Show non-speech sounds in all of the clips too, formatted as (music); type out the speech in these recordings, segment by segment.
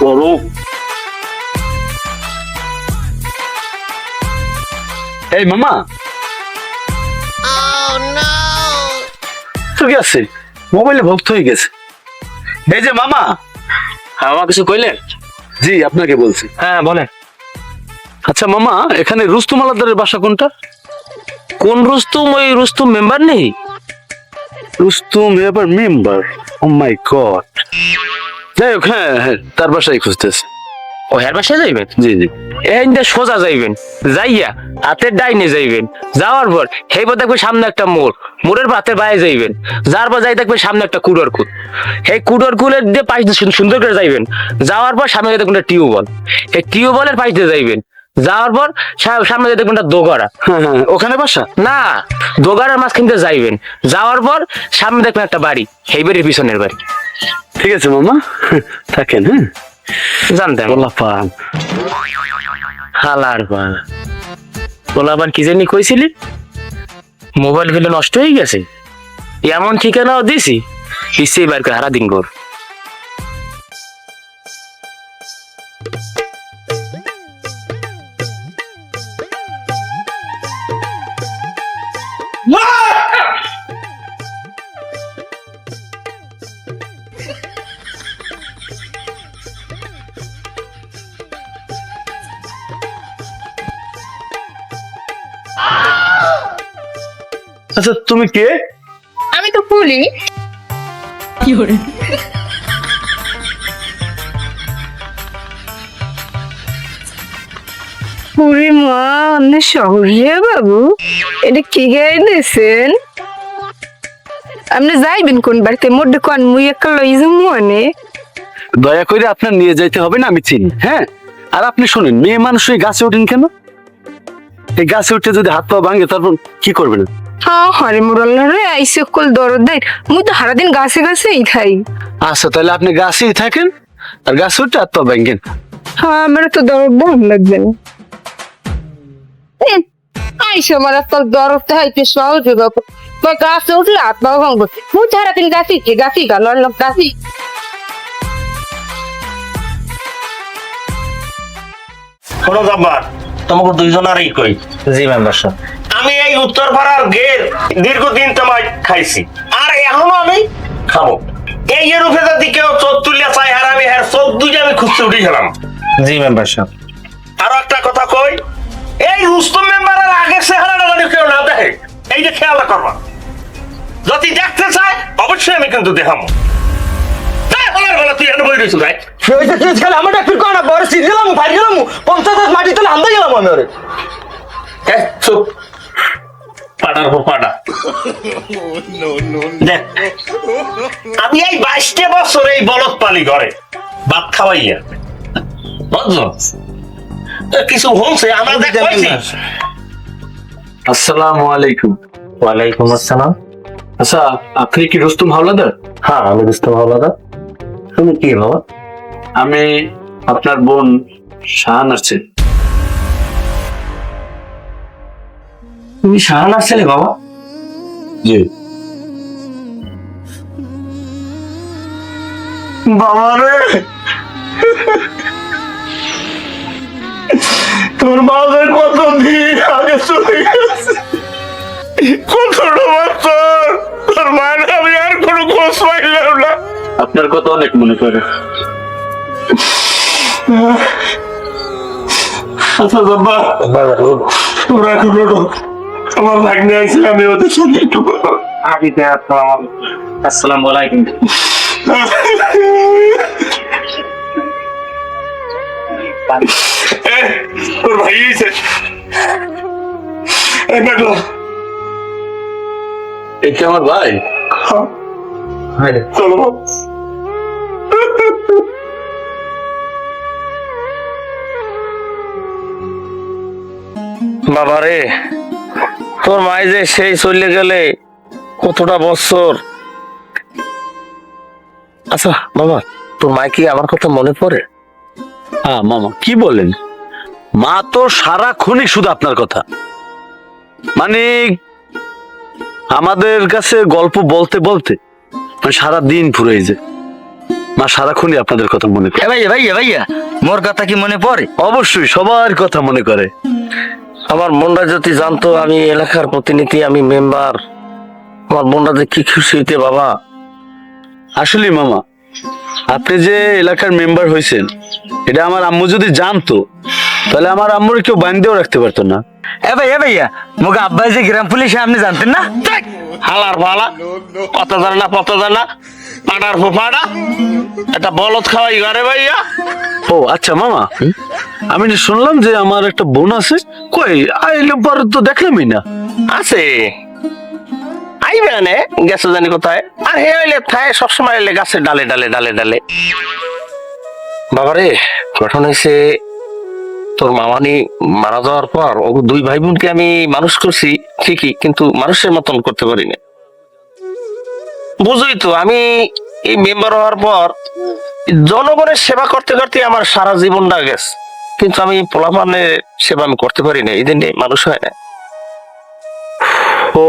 করো এই মামা। তো গেছে মোবাইলে ভক্ত হয়ে গেছে। এই যে মামা। হ্যাঁ আমার কিছু কইলেন? জি আপনাকে বলছি। হ্যাঁ বলেন। আচ্ছা মামা এখানে রুস্তুম আলাদারের বাসা কোনটা? কোন রুস্তুম? ওই রুস্তুম মেম্বার নেই? রুস্তুম এবার মেম্বার। ও মাই গড যাই হোক হ্যাঁ হ্যাঁ তার বাসায় খুঁজতেছে। ও হের বাসায় যাইবেন? জি জি। এইটা সোজা যাইবেন যাইয়া হাতের ডাইনে যাইবেন। যাওয়ার পর সেই পর দেখবে সামনে একটা মোড়। মোড়ের পাতে বাইরে যাইবেন। যার পর যাই দেখবে সামনে একটা কুডর কুল। সেই কুডর কুলের দিয়ে পাশ দিয়ে সুন্দর করে যাইবেন। যাওয়ার পর সামনে দেখবেন একটা টিউবওয়েল। এই টিউবওয়েলের পাশ দিয়ে যাইবেন। যাওয়ার পর সামনে দেখবেন একটা দোগাড়া হ্যাঁ হ্যাঁ ওখানে বাসা? না দোগাড়ার মাঝখান দিয়ে যাইবেন। যাওয়ার পর সামনে দেখবেন একটা বাড়ি। সেই বাড়ির পিছনের বাড়ি। ঠিক আছে মামা। থাকেন হ্যাঁ? জানতাম গোলাপান। পান হালার পাল গোলাপান কি জানি কইছিলি? মোবাইলগুলো নষ্ট হয়ে গেছে। এমন ঠিকানাও দিছি পিছিয়ে বার করে হারা দিন কর আচ্ছা তুমি কে? আমি তো পুলি। পুরি মা আপনি শহরে বাবু। এটা কি গাই দিয়েছেন আপনি যাইবেন কোন বাড়িতে? মোটে কোন মুই একটা লই যাব মানে। দয়া করে আপনার নিয়ে যাইতে হবে না আমি চিনি হ্যাঁ? আর আপনি শুনেন মেয়ে মানুষ ওই গাছে ওঠেন কেন? এই গাছে উঠে যদি হাত পা ভাঙে তারপর কি করবেন? হরে মুরাল্লা রে আইসে কল দরদ দেয় মুই তো সারাদিন গাছে গাছেই খাই আচ্ছা তাহলে আপনি গাছেই থাকেন? আর গাছে উঠে পা ভাঙেন হ্যাঁ আমার তো দরদ দাম লাগবে না। আইসে আমার তো দরদ হাইতে সহজ বাবু তো গাছে উঠলে পা ভাঙবো। মুই সারাদিন গাছি কি গাছি গাল গাছি। শোনো জব্বার তোমাকে দুইজনারই কই। জি মেম্বার সাহেব আমি এই উত্তর পাড়ার গের দীর্ঘদিন তোমায় খাইছি। আর এখনও আমি খাব। এই এর উপরে যদি কেউ চোখ তুলিয়া চাই আর আমি হ্যাঁ চোখ দুইটা আমি খুঁজতে উঠে গেলাম। জি মেম্বার সাহেব। আরও একটা কথা কই এই রুস্তম মেম্বারের আগের চেহারাটা যদি কেউ না দেখে এইটা খেয়াল করবা। যদি দেখতে চায় অবশ্যই আমি কিন্তু দেখাবো। এই, তুই ভাই। আমার ডাক্তার কয় না বড় সিরিয়াল গেলাম ফাইট গেলাম পঞ্চাশ মাটি তোলে গেলাম আমি ওরে। চুপ। পাড়ার পর আমি এই বাইশটা বছর এই বলদ পালি ঘরে ভাত খাওয়াইয়া। বুঝলো কিছু হচ্ছে আমরা দেখ কইছি। আসসালামু আলাইকুম। ওয়ালাইকুম আসসালাম। আচ্ছা আপনি কি রুস্তুম হাওলাদার? হ্যাঁ আমি বুঝতে ভালো তুমি কি বাবা? আমি আপনার বোন শাহান আছে তুমি শাহানার ছেলে বাবা। জি। বাবা রে। তোর কত দিন আগে চলে গেছে। কতটা তোর। মায়ের আমি আর কোনো খোঁজ পাইলাম না। আপনার কথা অনেক মনে করে আচ্ছা বাবা তোরা একটু রোডো আমার ভাগ্নে আছে আমি ওদের সঙ্গে একটু আগে আসসালামু আলাইকুম। তোর ভাই এটা আমার ভাই? চলো বাবা রে। তোর মায় যে সেই চলে গেলে কতটা বছর? আচ্ছা বাবা তোর মায় কি আমার কথা মনে পড়ে? হ্যাঁ মামা কি বলেন? মা তো সারাক্ষণই শুধু আপনার কথা। মানে আমাদের কাছে গল্প বলতে বলতে মানে সারা দিন ফুরে যায় মা সারাক্ষণই আপনাদের কথা মনে করে। ভাইয়া ভাইয়া ভাইয়া মোর কথা কি মনে পড়ে? অবশ্যই সবার কথা মনে করে। আমার মনটা যদি জানতো আমি এলাকার প্রতিনিধি, আমি মেম্বার। আমার মনটা যে কি খুশি হইতে বাবা। আসলে মামা, আপনি যে এলাকার মেম্বার হয়েছেন এটা আমার আম্মু যদি জানতো তাহলে আমার আম্মুর কেউ বান্ধেও রাখতে পারতো না। এ ভাইয়া ভাইয়া মোকে আব্বাই যে গ্রাম পুলিশে আপনি জানতেন না? হালার ফালা কত জানে না কত জানে পাড়ার ফোফাড়া একটা বলদ খাওয়াই ঘরে ভাইয়া। ও আচ্ছা মামা আমি যে শুনলাম যে আমার একটা বোন আছে কই আইলে পরে তো দেখলামই না। আছে। আইবে আনে গেছে জানি কোথায়। আর হে হইলে থায় সবসময় এলে গাছের ডালে ডালে ডালে ডালে। বাবারে গঠন হয়েছে তোর মামানি মারা যাওয়ার পর ও দুই ভাই বোনকে আমি মানুষ করছি ঠিকই কিন্তু মানুষের মতন করতে পারি না। বুঝই তো আমি এই মেম্বার হওয়ার পর জনগণের সেবা করতে করতে আমার সারা জীবনটা গেছে। কিন্তু আমি পোলাপানের সেবা আমি করতে পারি না এই দিনে মানুষ হয় না। ও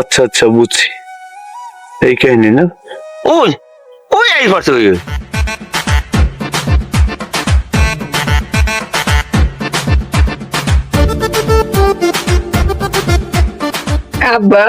আচ্ছা আচ্ছা বুঝছি। এই কাহিনী না? ওই ওই আই পারছে ওই আব্বা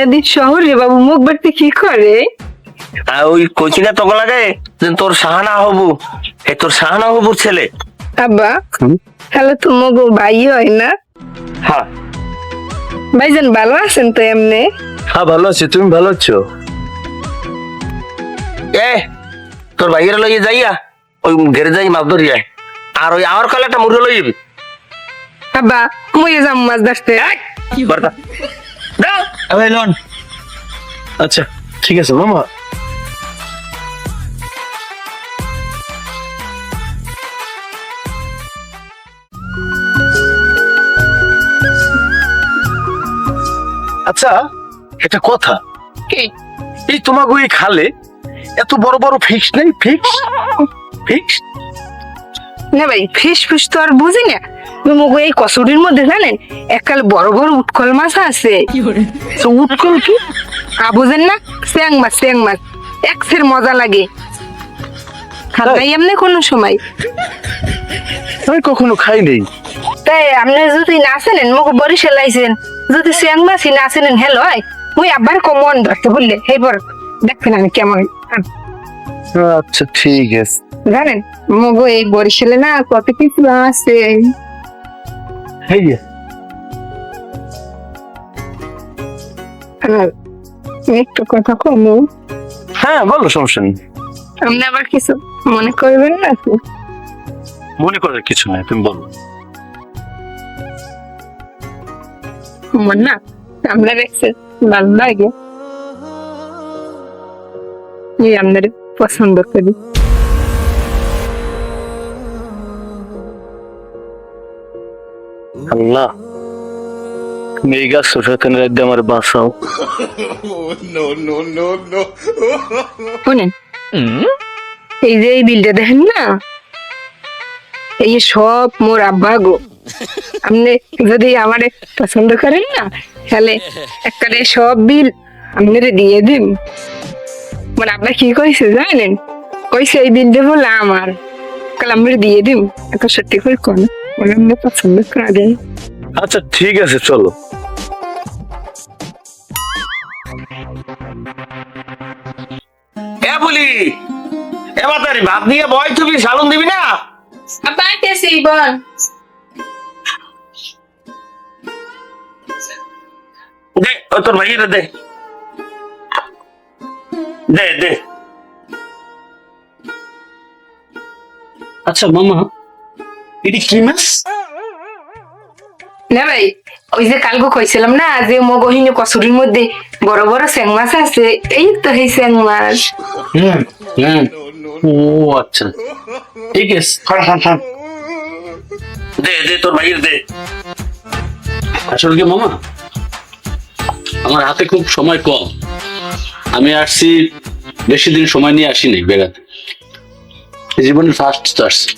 এদিন শহরে বাবু মুখ বাড়তে কি করে? আর ওই কইছি না তোকে লাগে যে তোর সাহানা হবু। এ তোর সাহানা হবুর ছেলে। আব্বা হ্যালো তো মগো ভাই হয় না? হ্যাঁ। ভাইজান ভালো আছেন তো এমনি? হ্যাঁ ভালো আছি। তুমি ভালো আছো? এ তোর ভাইয়ের লইয়ে যাইয়া ওই ঘেরে যাই মাছ ধরি আর ওই আমার কালে একটা মুরগি লই যাবি। আব্বা মুই যাম মাছ ধরতে। বারটা। ভাই লন। আচ্ছা ঠিক আছে মামা। আচ্ছা একটা কথা। কি? এই তোমাকে ওই খালে এত বড় বড় ফিক্স নেই? ফিক্স? (laughs) ফিক্স? না ভাই ফিস ফিস তো আর বুঝি না। মগো এই কসুরির মধ্যে জানেন এককাল বড় বড় উৎকল মাছ আছে। উৎকল কি? আ বুঝেন না? স্যাং মাছ স্যাং মাছ। একসের মজা লাগে। খাই এমনি কোনো সময়? আমি কখনো খাই নেই। তাই আপনি যদি না চেনেন মগো বরিশাল আইছেন যদি স্যাং মাছই না চেনেন হ্যালো হয়। মুই আবার কমন ধরতে বললে এইবার দেখবেন আমি কেমন আচ্ছা ঠিক আছে। জানেন মগো এই বরিশালে না কত কিছু আছে। এই যে, একটু কথা কমু। হ্যাঁ বলো সমস্যা নেই। আপনি আবার কিছু মনে করবেন না তো মনে করার কিছু নাই তুমি বলো। আমার না আমরা দেখছে ভালো লাগে। এই আপনার পছন্দ করি। আল্লাহ একদম আমার বাঁচাও। শোনেন এই যে এই বিলটা দেখেন না? এই সব মোর আব্বা গো। আপনি যদি আমারে পছন্দ করেন না তাহলে একবারে সব বিল আপনারে দিয়ে দিন মোর আব্বা কি কইছে জানেন? কইছে এই বিলটা বলে আমার। কাল আমরা দিয়ে দিন এত সত্যি করে কোন। পছন্দ করেন আচ্ছা ঠিক আছে চলো। এ বলি এবার তারি ভাত নিয়ে বয় তুমি সালন দিবি না? কেসে বল। দে ও তোর ভাইয়ের দে। দে দে। আচ্ছা মামা এটি কি মাছ? না ভাই ওই যে কালকে কইছিলাম না যে মগহিনী কচুরির মধ্যে বড় বড় স্যাং মাছ আছে এই তো এই স্যাং মাছ। হুম হুম। ও আচ্ছা। ঠিক আছে দে দে তোর ভাইয়ের দে। আসলে কি মামা? আমার হাতে খুব সময় কম। আমি আসছি বেশি দিন সময় নিয়ে আসিনি বেড়াতে। জীবনে ফার্স্ট আসছি।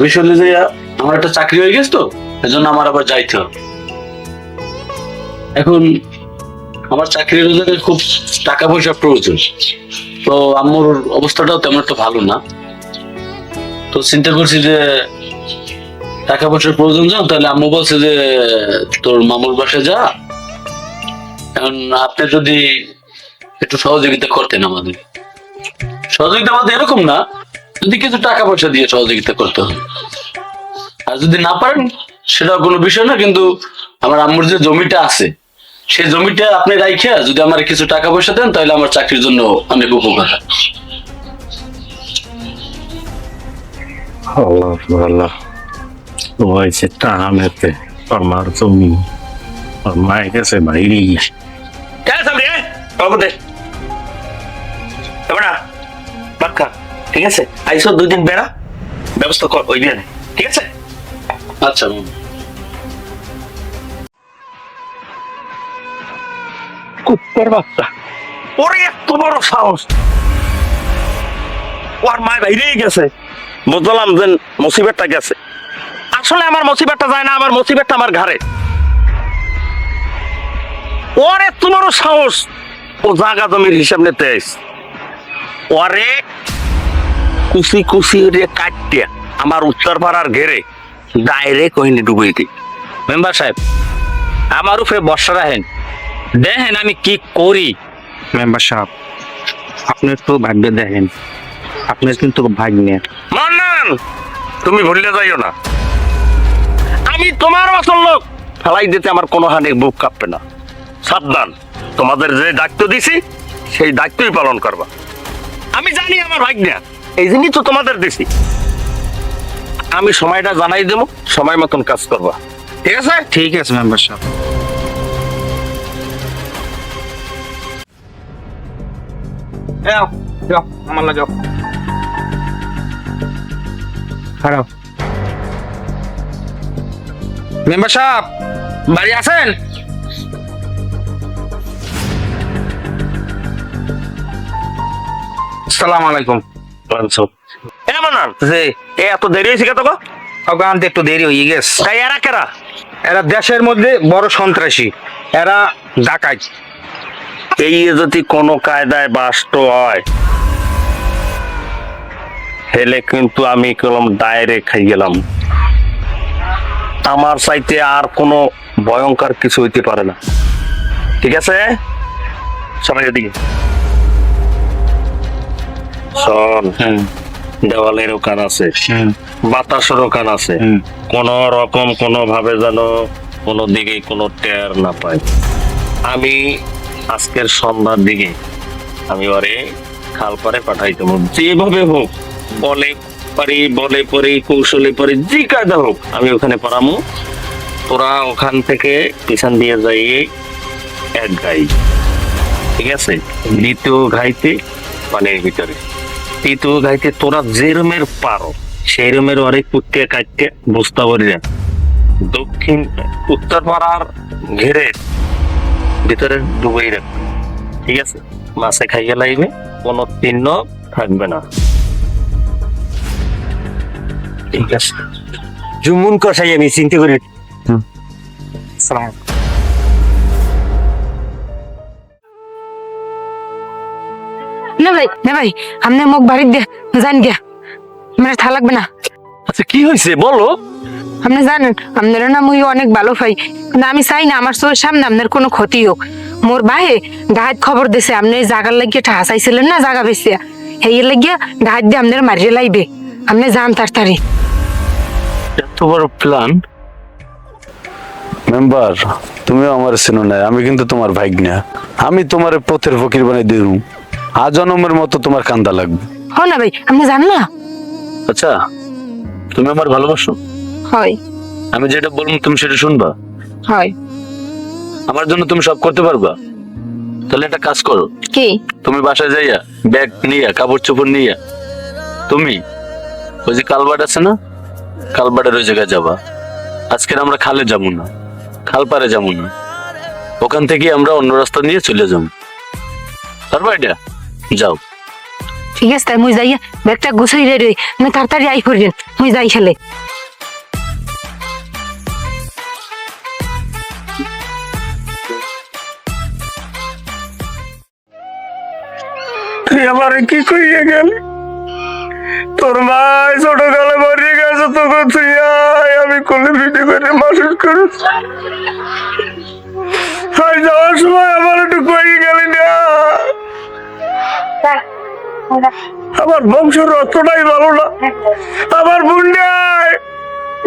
বিষয় যে আমার একটা চাকরি হয়ে গেছে তো, এজন্য আমার আবার যাইতে হবে। এখন আমার চাকরির খুব টাকা প্রয়োজন। তো আম্মুর অবস্থাটাও তেমন একটা ভালো না। তো চিন্তা করছি যে টাকা পয়সার প্রয়োজন যাও তাহলে আম্মু বলছে যে, তোর মামুর বাসায় যা। কারণ আপনি যদি একটু সহযোগিতা করতেন আমাদের। সহযোগিতা আমাদের এরকম না যদি কিছু টাকা পয়সা দিয়ে সহযোগিতা করতে। হবে আর যদি না পারেন সেটাও কোনো বিষয় না কিন্তু আমার আম্মুর যে জমিটা আছে সেই জমিটা আপনি রাইখে যদি আমার কিছু টাকা পয়সা দেন তাহলে আমার চাকরির জন্য অনেক উপকার। আল্লাহ আল্লাহ। হয়েছে টাহামেতে আমার জমি। আর মায়ের কাছে বাইরে কেন সামনে? বাবু দে। বাক্কা ঠিক আছে? আইসো দুই দিন বেড়া। ব্যবস্থা কর ওই দিন ঠিক আছে? আচ্ছা কুত্তার বাচ্চা। ওরে এত বড় সাহস। ওর মায় বাইরেই গেছে। বুঝলাম যে মুসিবতটা গেছে। আসলে আমার মুসিবতটা যায় না আমার মুসিবতটা আমার ঘরে ওরে বড় সাহস। ও জাগা জমির হিসাব নিতে আইস। ওরে কুচি কুচি রে কাটতে আমার উত্তর পাড়ার ঘেরে ডাইরেক্ট ওইনি ডুবিয়ে দিই। মেম্বার সাহেব আমার উপরে বর্ষা রাখেন। দেখেন আমি কি করি। মেম্বার সাহেব আপনি একটু ভাগ্য দেখেন। আপনার কিন্তু ভাগ্য মান্নান তুমি ভুললে যাইও না। আমি তোমার মতন লোক ফেলাই দিতে আমার কোনো হানি বুক কাঁপবে না। সাবধান তোমাদের যে দায়িত্ব দিছি সেই দায়িত্বই পালন করবা। আমি জানি আমার ভাগ্যা এই জন্যই তো তোমাদের দিছি আমি সময়টা জানাই দেবো সময় মতন কাজ করবা। ঠিক আছে? ঠিক আছে মেম্বার সাহেব। আমার খারাপ। মেম্বার সাহেব বাড়ি আছেন? সালাম আলাইকুম। এমন যে এ এত দেরি হয়েছে কত গো ওখান থেকে একটু দেরি হয়ে গেছে। তাই এরা কেরা? এরা দেশের মধ্যে বড় সন্ত্রাসী। এরা ডাকাত। এই যদি কোনো কায়দায় হয় হেলে কিন্তু আমি কলম ডাইরেক্ট খাই গেলাম। আমার চাইতে আর কোনো ভয়ঙ্কর কিছু হইতে পারে না। ঠিক আছে? সবাই এদিকে। শোন দেওয়ালেরও কান আছে। বাতাসেরও কান আছে। হুম। কোন রকম কোনো ভাবে যেন কোনো দিকে কোনো টের না পায়। আমি আজকের সন্ধ্যার দিকে আমি ওরে খাল পারে পাঠাই দেবো। যেভাবে হোক বলে পারি বলে পরে কৌশলে পরে যে কায়দা হোক আমি ওখানে পারামু তোরা ওখান থেকে পিছন দিয়ে যাই এক গাই। ঠিক আছে? দ্বিতীয় ঘাইতে পানির ভিতরে। তৃতীয় ঘাইতে তোরা যে রুমের পারো সেই রুমের অনেক কুত্তে কাটতে বুঝতে পারি না। দক্ষিণ উত্তর পাড়ার ঘেরে ভিতরে ডুবেই রাখবে ঠিক আছে? মাছে খাইয়ে লাগবে কোনো চিহ্ন থাকবে না। ঠিক আছে। জুমুন কষাই আমি চিন্তা করি। সালাম। না ভাই না ভাই আপনি মুখ বাড়ির দিয়ে জান গিয়া। থা লাগবে না। আচ্ছা কি হয়েছে বলো। আপনি জানেন আপনার না মুই অনেক ভালো পাই। কিন্তু আমি চাই না আমার চোখের সামনে আপনার কোনো ক্ষতি হোক। মোর খবর দিছে আপনি এই জাগার লাগিয়ে ঠাহা চাইছিলেন না জাগা লাগিয়ে ডাহাত দিয়ে আপনার মারিয়ে লাইবে। আপনি যান তাড়াতাড়ি। এত বড় প্ল্যান মেম্বার তুমিও আমার চেনো না আমি কিন্তু তোমার ভাগ্না। আমি তোমার পথের ফকির বানাই দিরু আজনমের মতো তোমার কান্দা লাগবে। হ না ভাই আপনি জান না? আচ্ছা তুমি আমার ভালোবাসো? হয়। আমি যেটা বলব তুমি সেটা শুনবা? হয়। আমার জন্য তুমি সব করতে পারবা? তাহলে একটা কাজ করো। কি? তুমি বাসায় যাইয়া ব্যাগ নিয়া কাপড় চোপড় নিয়া তুমি ওই যে কালবাট আছে না? কালবাটের ওই জায়গায় যাবা। আজকের আমরা খালে যাব না খাল পারে যাব না। ওখান থেকে আমরা অন্য রাস্তা নিয়ে চলে যাব। পারবা এটা? যাও। ঠিক আছে তাই মুই যাইয়া ব্যাগটা গুছাই রে রে না তাড়াতাড়ি আই করিলেন মুই যাই খেলে। তুই আমার কি কইয়া গেলি? তোর মাই ছোট কালে মরিয়ে গেছে তোকে তুই আয় আমি কোলে পিঠে করে মাসুস করেছি। যাওয়ার সময় আমার একটু কই গেলি না। আমার বংশের রক্তটাই ভালো না। আমার বুন্ডায়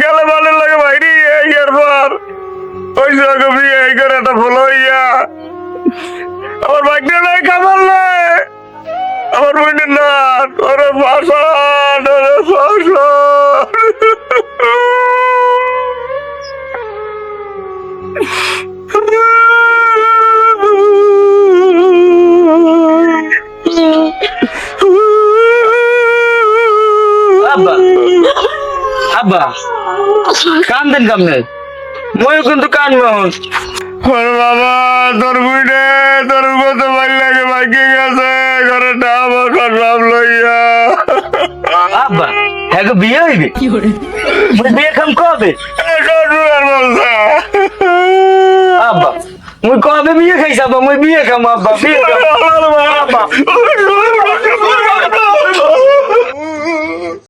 গেলে ভালো লাগে বাইরে ইয়ার পর ওই সঙ্গে বিয়ে এই করে একটা ভুল হইয়া। আমার ভাগ্যে নাই খাবার নাই। আমার বুন্ডের না। ওরে পাশান ওরে আব্বা আব্বা কান্দেন কামনে? ময়ূর কিন্তু কানবে ওর বাবা তোর বুড়ে তোর কত ভালো লাগে বাকি গেছে ঘরে ডাব করলাম লইয়া। আব্বা হ্যাঁ বিয়ে হইবে? বিয়ে খাম কবে? আব্বা মুই কবে বিয়ে খাইছি আব্বা মুই বিয়ে খাম আব্বা বিয়ে খাম।